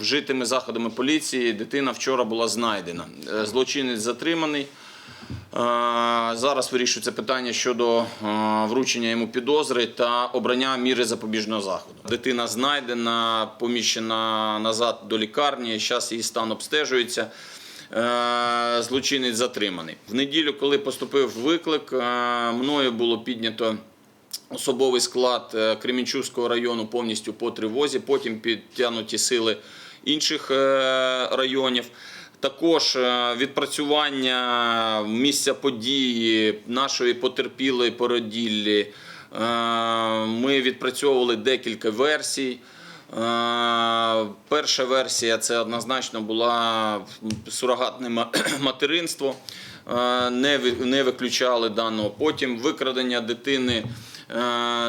вжитими заходами поліції дитина вчора була знайдена. Е, Злочинець затриманий. Е, Зараз вирішується питання щодо е, вручення йому підозри та обрання міри запобіжного заходу. Дитина знайдена, поміщена назад до лікарні. Зараз її стан обстежується. Злочинець затриманий. В неділю, коли поступив виклик, мною було піднято особовий склад Кремінчуського району повністю по тривозі. Потім підтягнуті сили інших е, районів. Також е, відпрацювання місця події нашої потерпілої породіллі. Е, Ми відпрацьовували декілька версій. Перша версія це однозначно була сурогатне материнство. Не виключали даного. Потім викрадення дитини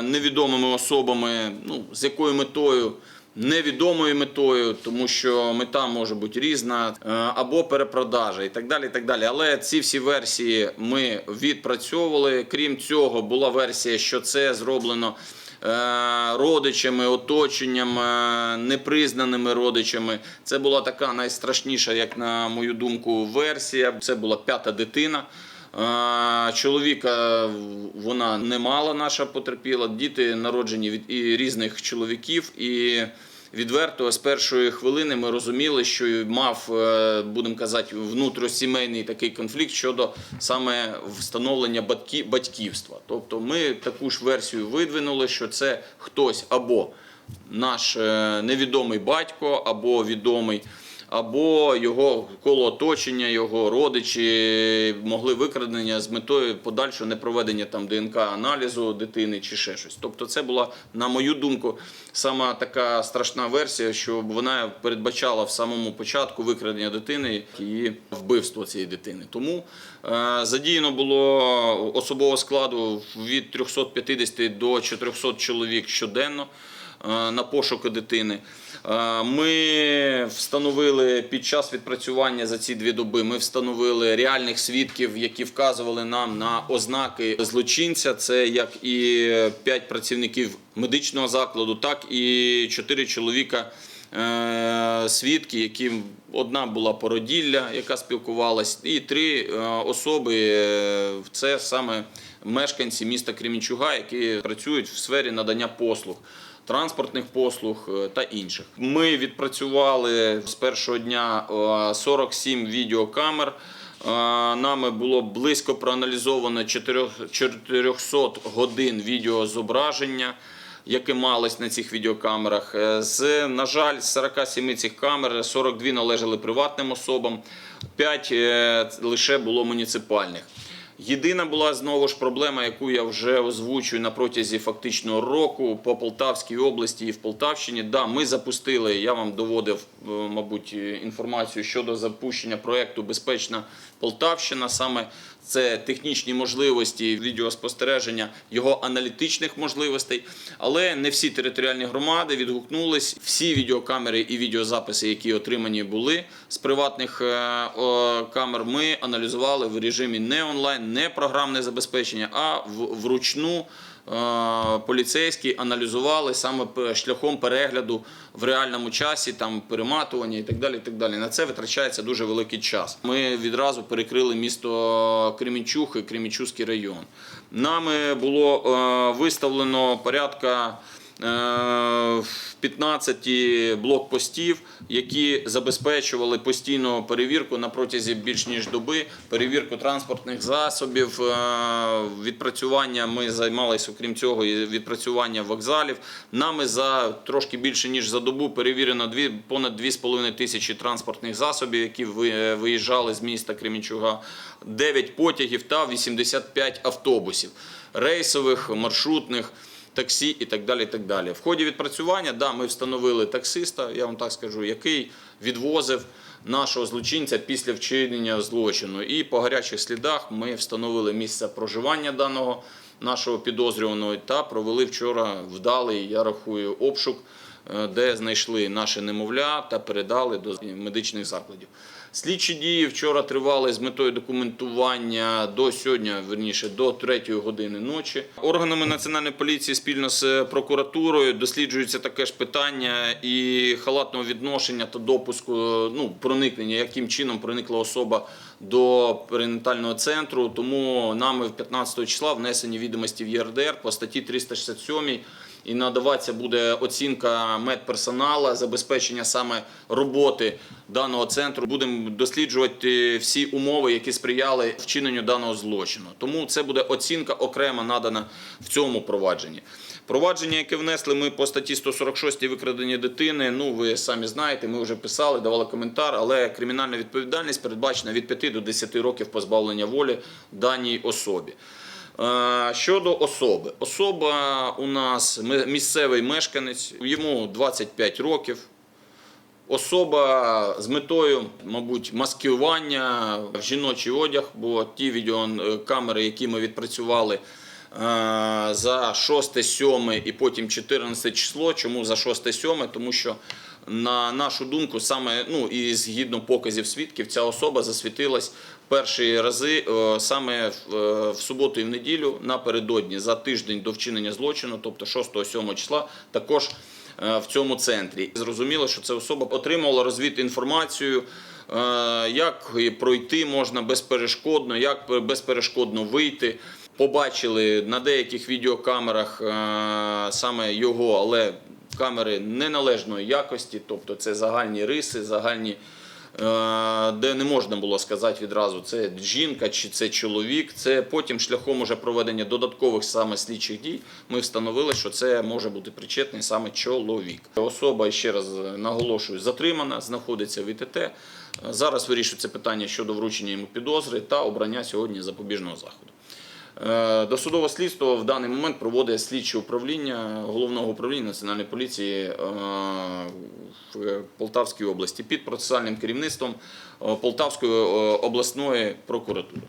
невідомими особами, ну, з якою метою. Невідомою метою, тому що мета може бути різна, е, або перепродажа і так далі. і так далі. Але ці всі версії ми відпрацьовували. Крім цього, була версія, що це зроблено е, родичами, оточенням, е, непризнаними родичами. Це була така найстрашніша, як на мою думку, версія. Це була п'ята дитина. Чоловіка вона не мала, наша потерпіла. Діти народжені від і різних чоловіків. І відверто з першої хвилини ми розуміли, що мав, е, будемо казати, внутросімейний такий конфлікт щодо саме встановлення батьківства. Тобто ми таку ж версію видвинули, що це хтось або наш е, невідомий батько, або відомий або його коло оточення, його родичі могли викрадення з метою подальшого непроведення там ДНК-аналізу дитини чи ще щось. Тобто, це була, на мою думку, сама така страшна версія, що вона передбачала в самому початку викрадення дитини і вбивство цієї дитини. Тому е, задіяно було особового складу від 350 до 400 чоловік щоденно на пошуки дитини. Е, Ми встановили під час відпрацювання за ці дві доби. Ми встановили реальних свідків, які вказували нам на ознаки злочинця. Це як і п'ять працівників медичного закладу, так і чотири чоловіка. Е, Свідки, які одна була породілля, яка спілкувалась, і три е, особи е, це саме мешканці міста Кремінчуга, які працюють в сфері надання послуг транспортних послуг та інших. Ми відпрацювали з першого дня е, 47 відеокамер. Нами було близько проаналізовано 4 400 годин відеозображення, яке малось на цих відеокамерах. Е, З, на жаль, з 47 цих камер 42 належали приватним особам, 5 лише було муніципальних. Єдина була знову ж проблема, яку я вже озвучую на протязі фактично року по Полтавській області і в Полтавщині. Да, ми запустили. Я вам доводив, е, мабуть, е, інформацію щодо запущення проекту Безпечна Полтавщина. Саме це технічні можливості відеоспостереження, його аналітичних можливостей. Але не всі територіальні громади відгукнулись. Всі відеокамери і відеозаписи, які отримані були з приватних е, камер, ми аналізували в режимі не онлайн, не програмне забезпечення, а вручну. Е, Поліцейські аналізували саме шляхом перегляду в реальному часі, там перематування і так далі. І так далі. На це витрачається дуже великий час. Ми відразу перекрили місто Кремінчух і Кремінчуський район. Нами було е, виставлено порядка 15 блокпостів, які забезпечували постійну перевірку на протязі більш ніж доби, перевірку транспортних засобів, е, відпрацювання. Ми займалися, окрім цього, і відпрацювання вокзалів. Нами за трошки більше ніж за добу перевірено дві понад 2,5 тисячі транспортних засобів, які ви- виїжджали з міста Кремінчуга, 9 потягів та 85 автобусів рейсових, маршрутних таксі і так далі. І так далі. В ході відпрацювання да, ми встановили таксиста, я вам так скажу, який відвозив нашого злочинця після вчинення злочину. І по гарячих слідах ми встановили місце проживання даного нашого підозрюваного та провели вчора вдалий, я рахую, обшук, е, де знайшли наше немовля та передали до медичних закладів. Слідчі дії вчора тривали з метою документування до сьогодні, верніше до 3 години ночі. Органами національної поліції спільно з прокуратурою досліджується таке ж питання і халатного відношення та допуску ну, проникнення, яким чином проникла особа до перинатального центру. Тому нами в 15 числа внесені відомості в ЄРДР по статті 367 і надаватися буде оцінка медперсонала, забезпечення саме роботи даного центру. Будемо досліджувати всі умови, які сприяли вчиненню даного злочину. Тому це буде оцінка окремо надана в цьому провадженні. Провадження, яке внесли ми по статті 146 викрадення дитини. Ну ви самі знаєте, ми вже писали, давали коментар, але кримінальна відповідальність передбачена від 5 до 10 років позбавлення волі даній особі. Щодо особи, особа у нас місцевий мешканець, йому 25 років. Особа з метою, мабуть, маскування в жіночий одяг, бо ті відеокамери, які ми відпрацювали за 6, 7 і потім 14 число. Чому за 6, 7? Тому що, на нашу думку, саме ну і згідно показів свідків, ця особа засвітилась перші рази е, саме е, в суботу і в неділю напередодні за тиждень до вчинення злочину, тобто 6-7 числа, також е, в цьому центрі. Зрозуміло, що ця особа отримувала розвід інформацію, як пройти можна безперешкодно, як безперешкодно вийти. Побачили на деяких відеокамерах саме його, але камери неналежної якості, тобто це загальні риси, загальні е, де не можна було сказати відразу, це жінка чи це чоловік. Це потім шляхом уже проведення додаткових саме слідчих дій ми встановили, що це може бути причетний саме чоловік. Особа, ще раз наголошую, затримана, знаходиться в ІТТ. Зараз вирішується питання щодо вручення йому підозри та обрання сьогодні запобіжного заходу. Е, Досудове слідство в даний момент проводить слідче управління головного управління національної поліції е, в Полтавській області під процесуальним керівництвом е, Полтавської обласної прокуратури.